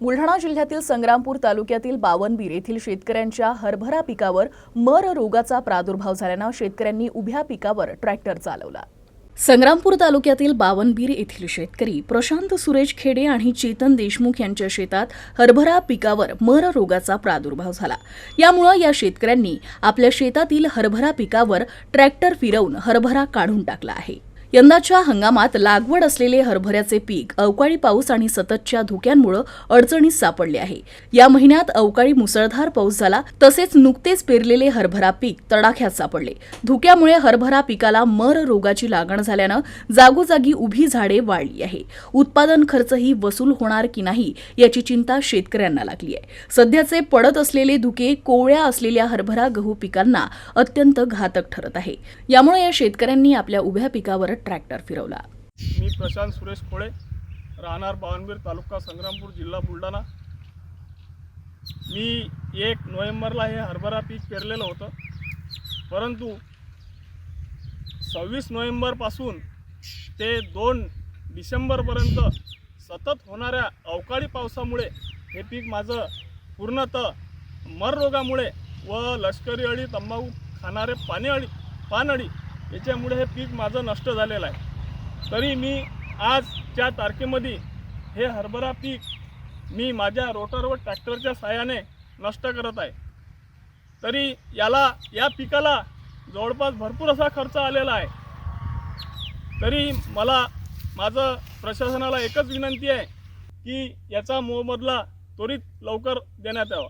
बुलढाणा जिल्ह्यातील संग्रामपूर तालुक्यातील बावनबीर येथील शेतकऱ्यांच्या हरभरा पिकावर मर रोगाचा प्रादुर्भाव झाल्यानं शेतकऱ्यांनी उभ्या पिकावर ट्रॅक्टर चालवला. संग्रामपूर तालुक्यातील बावनबीर येथील शेतकरी प्रशांत सुरेश खेडे आणि चेतन देशमुख यांच्या शेतात हरभरा पिकावर मर रोगाचा प्रादुर्भाव झाला. यामुळं या शेतकऱ्यांनी आपल्या शेतातील हरभरा पिकावर ट्रॅक्टर फिरवून हरभरा काढून टाकला आहे. यंदाच्या हंगामात लागवड असलेले हरभऱ्याचे पीक अवकाळी पाऊस आणि सततच्या धुक्यांमुळे अडचणीत सापडले आहे. या महिन्यात अवकाळी मुसळधार पाऊस झाला तसेच नुकतेच पेरलेले हरभरा पीक तडाख्यात सापडले. धुक्यामुळे हरभरा पिकाला मर रोगाची लागण झाल्यानं जागोजागी उभी झाडे वाढली आहे. उत्पादन खर्चही वसूल होणार की नाही याची चिंता शेतकऱ्यांना लागली आहे. सध्याचे पडत असलेले धुके कोवळ्या असलेल्या हरभरा गहू पिकांना अत्यंत घातक ठरत आहे. यामुळे या शेतकऱ्यांनी आपल्या उभ्या पिकावर ट्रॅक्टर फिरवला. मी प्रशांत सुरेश खोळे राहणार बावनबीर तालुका संग्रामपूर जिल्हा बुलढाणा. मी एक नोव्हेंबरला हे हरभरा पीक पेरलेलं होतं. परंतु सव्वीस नोव्हेंबरपासून ते दोन डिसेंबरपर्यंत सतत होणाऱ्या अवकाळी पावसामुळे हे पीक माझं पूर्णतः मर रोगामुळे व लष्करी अळी तंबाखू खाणारे पाणी अळी पानअळी याच्यामुळे हे पीक माझं नष्ट झालेलं आहे. तरी मी आजच्या तारखेमध्ये हे हरभरा पीक मी माझ्या रोटर व ट्रॅक्टरच्या सहाय्याने नष्ट करत आहे. तरी याला या पिकाला जवळपास भरपूर असा खर्च आलेला आहे. तरी मला माझं प्रशासनाला एकच विनंती आहे की याचा मोबदला त्वरित लवकर देण्यात यावा.